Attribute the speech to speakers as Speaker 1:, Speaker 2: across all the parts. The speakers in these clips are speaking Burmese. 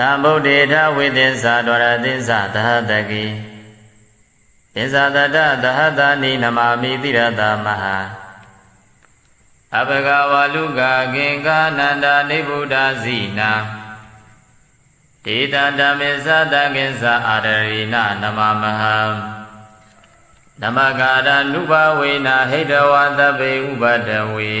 Speaker 1: သံဗုဒ္ဓေထဝိသင်္စာဒဝရသင်္စာသဟတကိသင်္စာတတသဟတနိနမာမိတိရတမဟာအဘဂဝလူကကင်္ကာနန္ဒာနိဗ္ဗုဒ္ဓဇိနာဒေတတမေသတကင်္စာအာရရိနနမမဟံနမကာရနုဘဝေနာဟိတဝသဗ္ဗေဥပဒဝေ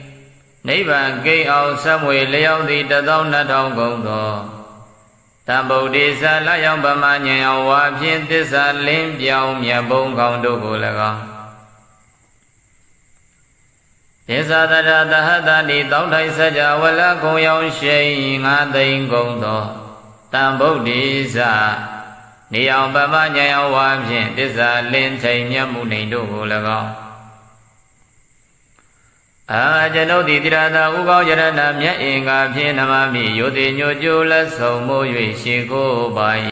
Speaker 1: နိဗ္ဗာန်ကိန်းအောင်ဆက်မွေလျောက်သည်တသော2000ကုန်သောတံဗုဒ္ဓေသလယောင်ပမဉဏ်အောင်ဝါဖြင့်သစ္စာလင်းပြောင်းမြတ်ဘုံကောင်းတို့ကို၎င်းသစ္စာတရသဟတတိတောင်းထိုင်စကြဝလကုံရောင်ရှိန်ငါသိမ့်ကုန်သောတံဗုဒ္ဓေသနေအောင်ပမဉဏ်အောင်ဝါဖြင့်သစ္စာလင်းထိန်မြတ်မှုနေတို့ကို၎င်း အာကျွန်ုပ်သည်တိရသာဥကောင်းယရဏမြတ်အင်္ဂါဖြင့်နမမိယောတိညိုကျိုးလက်ဆောင်မိုး၍ရှေကိုပါ